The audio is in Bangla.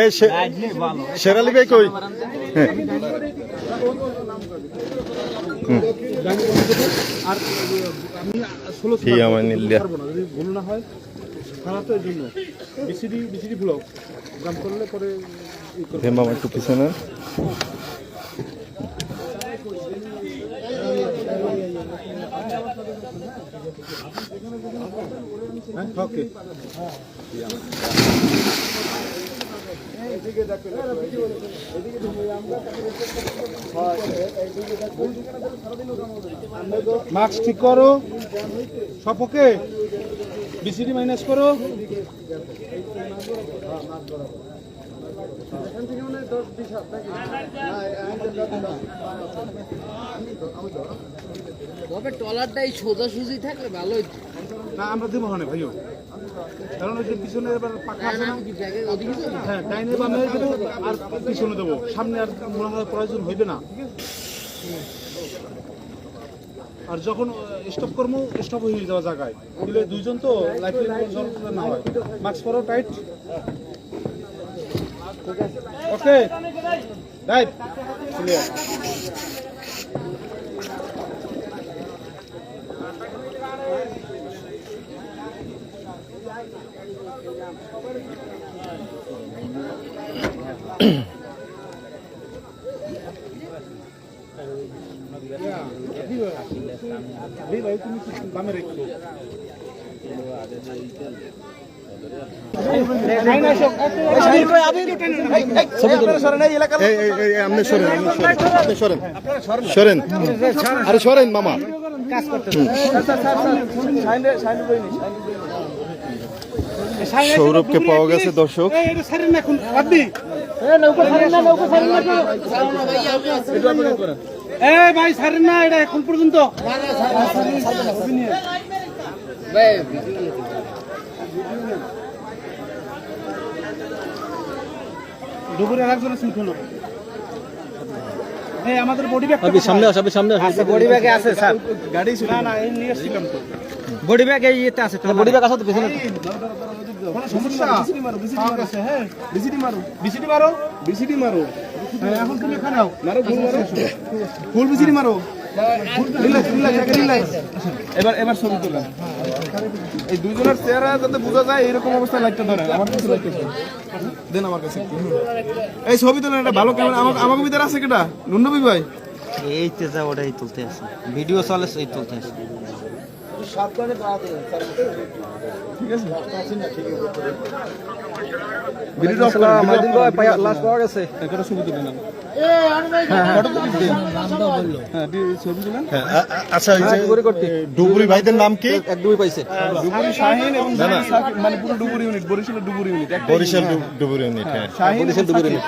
এই শেরালি ভাই কই? হ্যাঁ। ভুল না হয় খারাপ জন্য। BCD BCD block. গ্রাম করলে পরে। একটু পিছনে। মার্কস ঠিক করো। সব ওকে বিসিডি মাইনাস করো। তবে টলারটাই সোজাসুজি থাকলে না আমরা দেবো ভাইও। কারণ ওই যে পিছনে এবার পাখা আছে না? কি ব্যাগের ওদিকে যাবে? হ্যাঁ ডাইনে বামে দেবো আর পিছনে দেবো। সামনে আর মনে হয় প্রয়োজন হইবে না। আর যখন স্টপ করব স্টপ হয়ে যাওয়া জায়গায়। দুইজন তো লাইফ না হয়। মাস্ক পরো টাইট ওকে রাইট ক্লিয়ার ভাই তুমি বামে রেখো সরেন মামা সৌরভকে পাওয়া গেছে দর্শক। ভাই না এটা এখন পর্যন্ত ভাই, একজনের এই আমাদের বডি ব্যাগ সামনে আসবে সামনে আসবে বডি ব্যাগে আছে স্যার। গাড়ি ছিল না না এই নিয়ে এসেছিলাম তো বডি ব্যাগে ইয়েতে আছে বডি ব্যাগ আছে তো পেছনে। কোনো সমস্যা? বিসিডি মারো বিসিডি মারো। হ্যাঁ বিসিডি মারো বিসিডি মারো। বিসিডি মারো। এখন তুমি এখানে নাও। মারো ফুল মারো। ফুল বিসিডি মারো। এবার এবার ছবি তোলা। এই দুইজনের চেহারা যাতে বোঝা যায় এরকম অবস্থা লাইটটা ধরেন। আমার কাছে লাইটটা দেন আমার কাছে এই ছবি তোলেন এটা ভালো ক্যামেরা আমার আমাকে ভিতরে আছে কেটা? নুন্নবি ভাই? এই তেজা ওটাই তুলতে আছে। ভিডিও চলে এই তুলতে আছে। ঠিক আছে? ভিডিওটা অফ আচ্ছা এই ডুবুরি ভাইদের নাম কি? এক দুই পাইছে। ডুবুরি শাহিন এবং মানে পুরো ডুবুরি ইউনিট ডুবুরি ইউনিট বরিশাল ডুবুরি ইউনিট হ্যাঁ শাহিন বরিশাল ডুবুরি সাকিব।